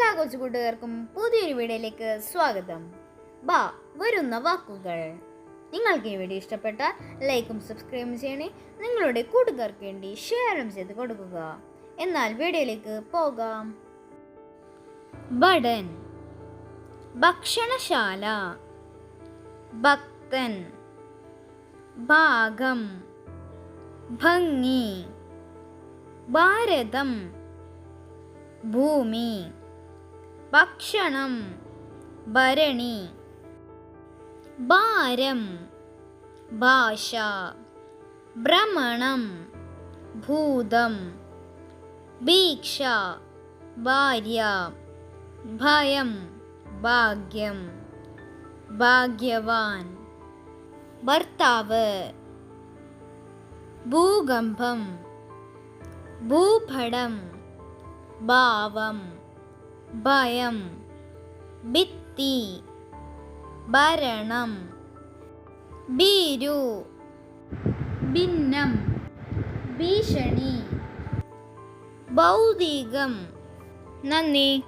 എല്ലാ കൊച്ചു കൂട്ടുകാർക്കും പുതിയൊരു വീഡിയോയിലേക്ക് സ്വാഗതം. ബാ വരുന്ന വാക്കുകൾ. നിങ്ങൾക്ക് ഈ വീഡിയോ ഇഷ്ടപ്പെട്ടാൽ ലൈക്കും സബ്സ്ക്രൈബും ചെയ്യണേ. നിങ്ങളുടെ കൂട്ടുകാർക്ക് വേണ്ടി ഷെയറും ചെയ്ത് കൊടുക്കുക. എന്നാൽ വീഡിയോയിലേക്ക് പോകാം. ബടൻ ഭക്ഷണശാല. ഭക്തൻ. ഭാഗം. ഭംഗി. ഭാരതം. ഭൂമി. भक्षणं भरणि भारं भाषा भ्रमणं भूतं भीक्षा भार्या भयं भाग्यं भाग्यवान् भर्ताव भूगम्भं भूपडं भावम् ഭയം. ഭിത്തി. ഭരണം. ഭീരു. ഭിന്നം. ഭീഷണി. ഭൗതികം. നന്ദി.